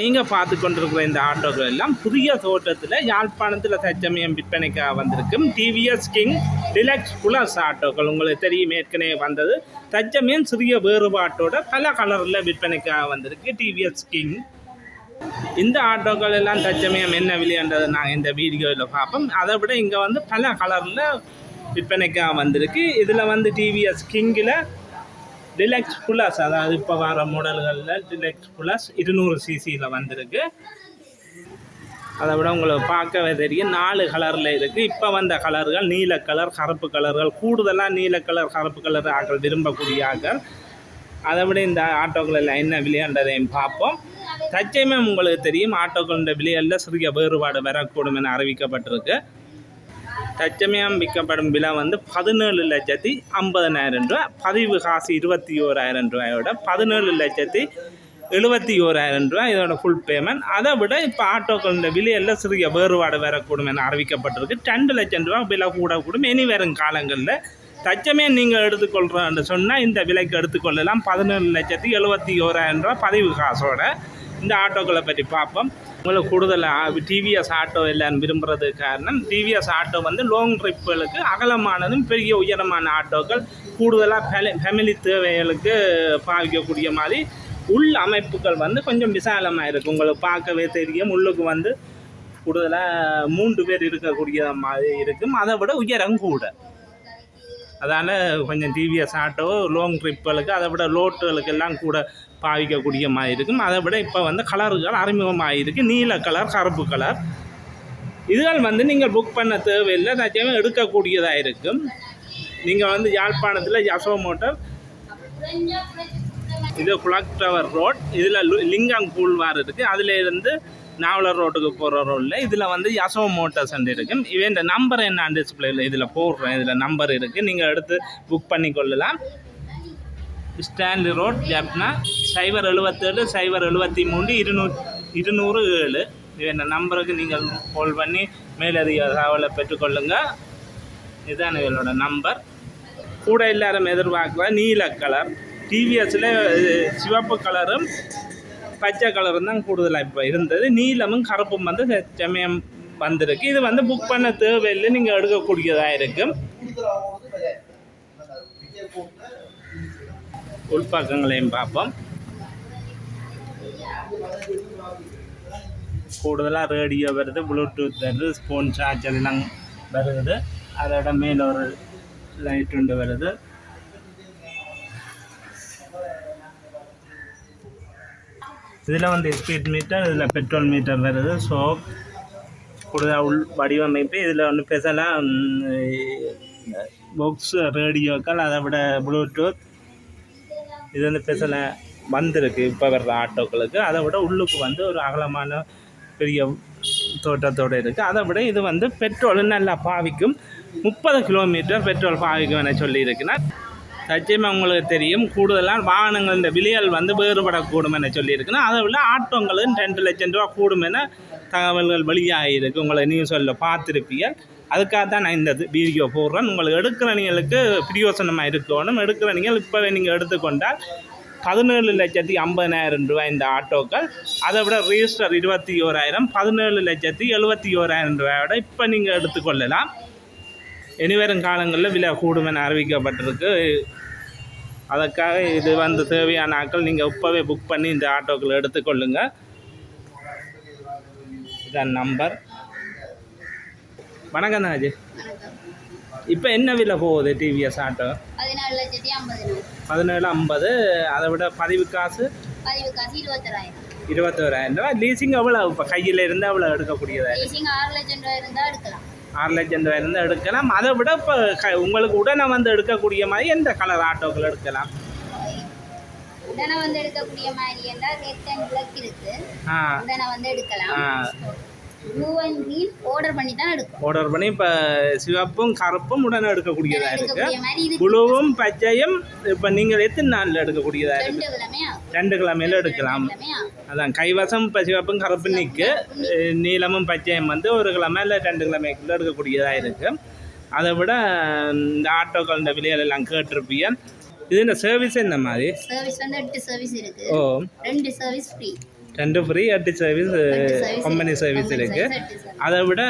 நீங்கள் பார்த்து கொண்டிருக்கிற இந்த ஆட்டோக்கள் எல்லாம் புதிய தோட்டத்தில் யாழ்ப்பாணத்தில் தற்சமயம் விற்பனைக்காக வந்திருக்கும் டிவிஎஸ் கிங் டிலக்ஸ் புலஸ் ஆட்டோக்கள். உங்களுக்கு தெரியும் ஏற்கனவே வந்தது. தற்சமயம் சிறிய வேறுபாட்டோட பல கலரில் விற்பனைக்காக வந்திருக்கு டிவிஎஸ் கிங் இந்த ஆட்டோக்கள் எல்லாம் தற்சமயம் என்ன விலைன்றதை நாங்கள் இந்த வீடியோவில் பார்ப்போம். அதை விட இங்கே வந்து பல கலரில் விற்பனைக்காக வந்திருக்கு. இதில் வந்து டிவிஎஸ் கிங்கில் டிலக்ஸ் ப்ளஸ் அதாவது இப்போ வர மாடல்களில் டிலக்ஸ் ப்ளஸ் இருநூறு சிசியில் வந்திருக்கு. அதை விட உங்களுக்கு பார்க்கவே தெரியும். நாலு கலரில் இருக்குது இப்போ வந்த கலர்கள் நீல கலர் கருப்பு கலர்கள் கூடுதலாக நீல கலர் கருப்பு கலர் ஆக்கள் விரும்பக்கூடிய ஆக்கள். அதை விட இந்த ஆட்டோக்களில் என்ன விளையாண்டதையும் பார்ப்போம். தச்சமே உங்களுக்கு தெரியும் ஆட்டோக்களின் விலைகளில் சிறிய வேறுபாடு வரக்கூடும் என அறிவிக்கப்பட்டிருக்கு. தச்சமயம் விற்கப்படும் விலை வந்து பதினேழு லட்சத்தி ஐம்பதனாயிரம் ரூபா பதிவு காசு இருபத்தி ஓராயிரம் ரூபாயோட பதினேழு லட்சத்தி எழுபத்தி ஓராயிரம் ரூபா இதோட ஃபுல் பேமெண்ட் அதை விட இப்போ ஆட்டோக்களோட விலையெல்லாம் சிறிய வேறுபாடு வரக்கூடும் என அறிவிக்கப்பட்டிருக்கு. ரெண்டு லட்சம் ரூபா விலை கூடக்கூடும் இனி வரும் காலங்களில் தச்சமே நீங்கள் எடுத்துக்கொள்கிறோன்னு சொன்னால் இந்த விலைக்கு எடுத்துக்கொள்ளலாம். பதினேழு லட்சத்தி எழுபத்தி ஓராயிரம் ரூபா பதிவு காசோட. இந்த ஆட்டோக்களை பற்றி பார்ப்போம். உங்களுக்கு கூடுதலாக டிவிஎஸ் ஆட்டோ இல்லைன்னு விரும்புறது காரணம். டிவிஎஸ் ஆட்டோ வந்து லாங் ட்ரிப்புகளுக்கு அகலமானதும் பெரிய உயரமான ஆட்டோக்கள் கூடுதலாக ஃபேமிலி தேவைகளுக்கு பாவிக்கக்கூடிய மாதிரி உள் அமைப்புகள் வந்து கொஞ்சம் விசாலமாக இருக்கும் உங்களுக்கு பார்க்கவே தெரியும் உள்ளுக்கு வந்து கூடுதலாக மூன்று பேர் இருக்கக்கூடிய மாதிரி இருக்கும். அதை விட உயரம் கூட. அதால் கொஞ்சம் டிவிஎஸ் ஆட்டோ லாங் ட்ரிப்புகளுக்கு அதை விட லோட்டுகளுக்கு எல்லாம் கூட பாவிக்கக்கூடிய மாதிரி இருக்கும். அதை விட இப்போ வந்து கலர்கள் அறிமுகமாகிருக்கு நீல கலர் கருப்பு கலர் இதுகள் வந்து நீங்கள் புக் பண்ண தேவையில்லை. நிச்சயமாக எடுக்கக்கூடியதாக இருக்கும். நீங்கள் வந்து யாழ்ப்பாணத்தில் யசோ மோட்டர் இது குளக் டவர் ரோட் இதில் லிங்கம் கூழ்வார் இருக்குது அதிலிருந்து நாவலர் ரோட்டுக்கு போகிற ரோடில் இதில் வந்து யசோ மோட்டர்ஸ் இருக்கு. இவன் இந்த நம்பர் என்ன டிஸ்பிளேயில் இதில் போடுறேன். இதில் நம்பர் இருக்குது நீங்கள் எடுத்து புக் பண்ணி கொள்ளலாம். ஸ்டான்லி ரோட் ஜப்னா சைபர் எழுபத்தேழு சைபர் எழுபத்தி மூணு இருநூறு இருநூறு ஏழு இந்த நம்பருக்கு நீங்கள் கால் பண்ணி மேலதிக தகவலை பெற்றுக்கொள்ளுங்கள் இதுதான் இவளோட நம்பர் கூட எல்லாரும் எதிர்பார்க்குற நீல கலர் டிவிஎஸில் சிவப்பு கலரும் பச்சை கலரும் தான் கூடுதலாக இப்போ இருந்தது. நீலமும் கருப்பும் வந்து செம்மையம் வந்திருக்கு. இது வந்து புக் பண்ண தேவையில்லை. நீங்கள் எடுக்கக்கூடியதாக இருக்கும். உள்பக்கங்களையும் பார்ப்போம். கூடுதலாக ரேடியோ வருது ப்ளூடூத் வருது ஸ்போன் சார்ஜ் எல்லாம் வருது. அதோட மேலே ஒரு லைட் ஒன்று வருது. இதில் வந்து ஸ்பீட் மீட்டர் இதில் பெட்ரோல் மீட்டர் வருது. ஸோ கூடுதல் உள் வடிவமைப்பு. இதில் ஒன்று ஸ்பெஷலாக பாக்ஸ் ரேடியோக்கள் அதை விட ப்ளூடூத் இது வந்து ஸ்பெஷலாக வந்திருக்கு. இப்போ வர்ற ஆட்டோக்களுக்கு. அதை விட உள்ளுக்கு வந்து ஒரு அகலமான பெரிய தோட்டத்தோடு இருக்குது அதை விட இது வந்து பெட்ரோல் நல்லா பாவிக்கும். முப்பது கிலோமீட்டர் பெட்ரோல் பாவிக்கும் என சொல்லியிருக்குன்னா நிச்சயமாக உங்களுக்கு தெரியும். கூடுதலாக வாகனங்கள் இந்த விலைகள் வந்து வேறுபடக்கூடும் என சொல்லியிருக்குன்னா அதை விட ஆட்டோங்களும் ரெண்டு லட்சம் ரூபா கூடும் என தகவல்கள் வெளியாகிருக்கு உங்களை நியூஸில் பார்த்துருப்பீங்க அதுக்காக தான் நான் இந்த வீடியோ போடுறேன். உங்களுக்கு எடுக்கிறவங்களுக்கு பிரியோசனமாக இருக்கணும். எடுக்கிறவங்க இப்போவே நீங்கள் எடுத்துக்கொண்டால் பதினேழு லட்சத்தி ஐம்பதாயிரம் ரூபாய் இந்த ஆட்டோக்கள். அதை விட ரிஜிஸ்டர் இருபத்தி ஓராயிரம். பதினேழு லட்சத்தி எழுபத்தி ஓராயிரம் ரூபாயோட இப்போ நீங்கள் எடுத்துக்கொள்ளலாம். இனிவரும் காலங்களில் விலை கூடும் என அறிவிக்கப்பட்டிருக்கு. அதற்காக இது வந்து தேவையான ஆட்கள் நீங்கள் இப்போவே புக் பண்ணி இந்த ஆட்டோக்களை எடுத்துக்கொள்ளுங்க இதான் நம்பர் வணக்கம் தாஜி இப்போ என்ன விலை போகுது டிவிஎஸ் ஆட்டோ? பதினேழு ஐம்பது. அதை விட பதிவு காசு? இருபத்தொராயிரம். இருபத்தோராயிரம் ரூபா லீசிங் எவ்வளோ இப்போ கையில் இருந்து அவ்வளோ எடுக்கக்கூடியதா லீசிங் ஆறு லட்சம் ரூபாய் இருந்தால் எடுக்கலாம். ஆறு லட்சம் ரூபாய் இருந்து எடுக்கலாம். அதை விட இப்போ க உங்களுக்கு உடனே வந்து எடுக்கக்கூடிய மாதிரி எந்த கலர் ஆட்டோக்கள் எடுக்கலாம்? உடனே வந்து எடுக்கக்கூடிய மாதிரி என்றால் ரெட் அண்ட் பிளாக் இருக்கு. உடனே வந்து எடுக்கலாம். க்ரீன் ஆர்டர் பண்ணி தான் எடுக்கும். ஆர்டர் பண்ணி இப்போ சிவப்பும் கருப்பும் உடனே எடுக்கக்கூடியதாக இருக்குது புழுவும் பச்சையும் இப்போ நீங்கள் எத்தனை நாளில் எடுக்கக்கூடியதாக இருக்குது ரெண்டு கிழமையில எடுக்கலாம். அதான் கைவசம் இப்போ சிவப்பும் கருப்பும் நிற்கு நீளமும் பச்சையும் வந்து ஒரு கிழமை இல்லை ரெண்டு கிழமைக்குள்ள எடுக்கக்கூடியதாக இருக்குது அதை விட இந்த ஆட்டோக்கள் இந்த விலைகள் எல்லாம் கேட்டிருப்பீங்க. இது இந்த சர்வீஸ் இந்த மாதிரி? சர்வீஸ் வந்து எட்டு சர்வீஸ் இருக்கு. ஓ. ரெண்டு சர்வீஸ் ஃப்ரீ ரெண்டு ஃப்ரீ எட்டு சர்வீஸ் கம்பெனி சர்வீஸ் இருக்கு. அதை விட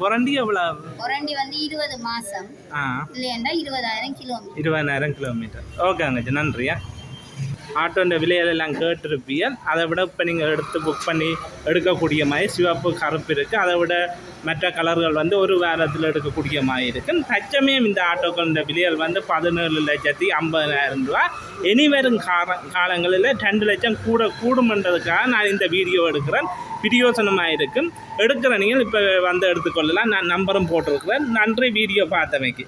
வாரண்டி எவ்வளோ ஒரண்டி வந்து இருபது மாசம். ஆ. இல்லையண்டா இருபதாயிரம் கிலோமீட்டர் இருபதாயிரம் கிலோமீட்டர் ஓகே அங்கச்சி நன்றியா? ஆட்டோன்ற விலையெல்லாம் கேட்டிருப்பீங்க அதை விட இப்போ நீங்கள் எடுத்து புக் பண்ணி எடுக்கக்கூடிய மாதிரி சிவப்பு கருப்பு இருக்குது அதை விட மற்ற கலர்கள் வந்து ஒரு வாரத்தில் எடுக்கக்கூடிய மாதிரி இருக்குது தச்சமயம் இந்த ஆட்டோக்களோட விலைகள் வந்து பதினேழு லட்சத்தி ஐம்பதாயிரம் ரூபா. இனி வரும் கால காலங்களில் ரெண்டு லட்சம் கூட கூடுமன்றதுக்காக நான் இந்த வீடியோ எடுக்கிறேன். பிரியோசனமாக இருக்கும். எடுக்கிற நீங்கள் இப்போ வந்து எடுத்துக்கொள்ளலாம். நான் நம்பரும் போட்டிருக்கிறேன். நன்றி. வீடியோ பார்த்தமைக்கு.